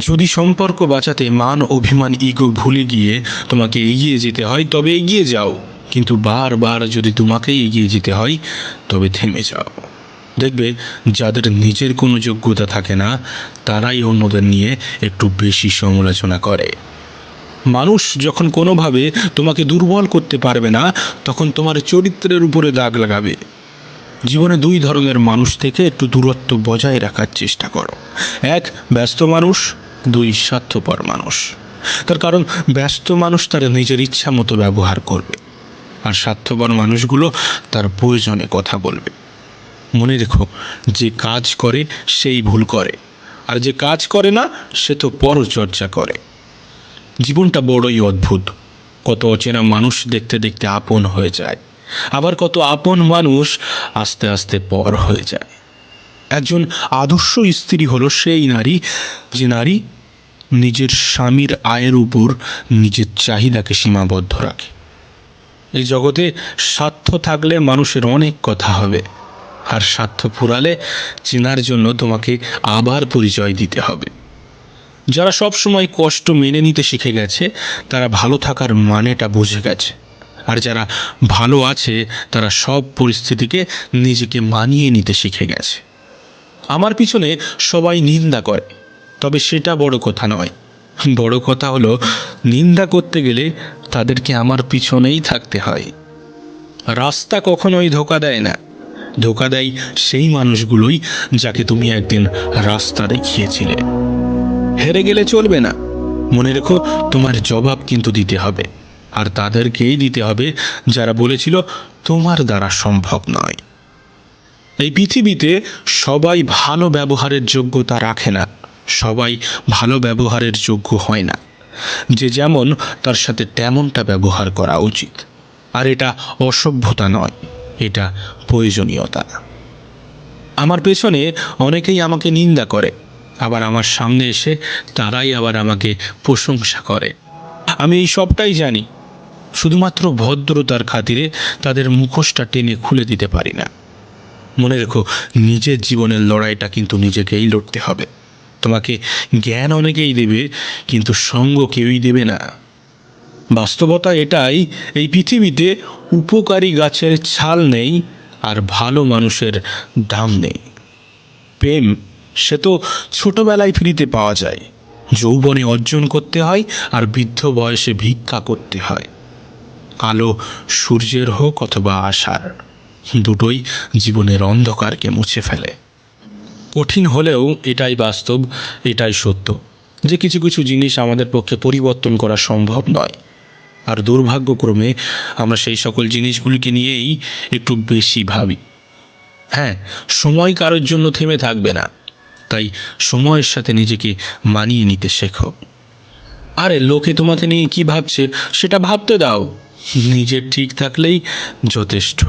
যদি সম্পর্ক বাঁচাতে মান, অভিমান ইগো ভুলে গিয়ে তোমাকে এগিয়ে যেতে হয়, তবে এগিয়ে যাও। কিন্তু বারবার যদি তোমাকেই এগিয়ে যেতে হয়, তবে থেমে যাও। দেখবে যাদের নিজের কোনো যোগ্যতা থাকে না, তারাই অন্যদের নিয়ে একটু বেশি সমালোচনা করে। মানুষ যখন কোনোভাবে তোমাকে দুর্বল করতে পারবে না, তখন তোমার চরিত্রের উপরে দাগ লাগাবে। জীবনে দুই ধরনের মানুষ থেকে একটু দূরত্ব বজায় রাখার চেষ্টা করো। এক, ব্যস্ত মানুষ। দুই স্বার্থপর মানুষ। তার কারণ, ব্যস্ত মানুষ তার নিজের ইচ্ছা মতো ব্যবহার করবে, আর স্বার্থপর মানুষগুলো তার প্রয়োজনে কথা বলবে। মনে রেখো, যে কাজ করে, সেই ভুল করে, আর যে কাজ করে না, সে তো পরচর্চা করে। জীবনটা বড়ই অদ্ভুত। কত অচেনা মানুষ দেখতে দেখতে আপন হয়ে যায়, আবার কত আপন মানুষ আস্তে আস্তে পর হয়ে যায়। একজন আদর্শ স্ত্রী হলো সেই নারী, যে নারী নিজের স্বামীর আয়ের উপর নিজের চাহিদাকে সীমাবদ্ধ রাখে। এই জগতে স্বার্থ থাকলে মানুষের অনেক কথা হবে, আর স্বার্থ ফুরালে চেনার জন্য তোমাকে আবার পরিচয় দিতে হবে। যারা সব সময় কষ্ট মেনে নিতে শিখে গেছে, তারা ভালো থাকার মানেটা বুঝে গেছে, আর যারা ভালো আছে, তারা সব পরিস্থিতিকে নিজেকে মানিয়ে নিতে শিখে গেছে। আমার পিছনে সবাই নিন্দা করে তবে সেটা বড় কথা নয়। বড় কথা হলো, নিন্দা করতে গেলে তাদেরকে আমার পিছনেই থাকতে হয়। রাস্তা কখনোই ধোকা দেয় না। ধোকা দেয় সেই মানুষগুলোই যাকে তুমি একদিন রাস্তা দেখিয়েছিলে। হেরে গেলে চলবে না। মনে রেখো, তোমার জবাব কিন্তু দিতে হবে। আর তাদেরকেই দিতে হবে যারা বলেছিল, তোমার দ্বারা সম্ভব নয়। এই পৃথিবীতে সবাই ভালো ব্যবহারের যোগ্যতা রাখে না। সবাই ভালো ব্যবহারের যোগ্য হয় না। যে যেমন তার সাথে তেমনটা ব্যবহার করা উচিত। আর এটা অসভ্যতা নয়, এটা প্রয়োজনীয়তা। আমার পেছনে অনেকেই আমাকে নিন্দা করে, আবার আমার সামনে এসে তারাই আবার আমাকে প্রশংসা করে। আমি এই সবটাই জানি, শুধুমাত্র ভদ্রতার খাতিরে তাদের মুখোশটা টেনে খুলে দিতে পারি না। মনে রেখো, নিজের জীবনের লড়াইটা কিন্তু নিজেকেই লড়তে হবে। তোমাকে জ্ঞান অনেকেই দেবে, কিন্তু সঙ্গ কেউই দেবে না। বাস্তবতা এটাই, এই পৃথিবীতে উপকারী গাছের ছাল নেই আর ভালো মানুষের দাম নেই। প্রেম, সে তো ছোটবেলায় ফ্রিতে পাওয়া যায়। যৌবনে অর্জন করতে হয় আর বৃদ্ধ বয়সে ভিক্ষা করতে হয়। আলো সূর্যের হোক অথবা আশার দুটোই জীবনের অন্ধকারকে মুছে ফেলে। কঠিন হলেও এটাই বাস্তব, এটাই সত্য। যে কিছু কিছু জিনিস আমাদের পক্ষে পরিবর্তন করা সম্ভব নয়। আর দুর্ভাগ্যক্রমে আমরা সেই সকল জিনিসগুলিকে নিয়েই একটু বেশি ভাবি। হ্যাঁ সময় কারোর জন্য থেমে থাকবে না। তাই সময়ের সাথে নিজেকে মানিয়ে নিতে শেখো। আরে, লোকে তোমাকে নিয়ে কি ভাবছে, সেটা ভাবতে দাও। নিজের ঠিক থাকলেই যথেষ্ট।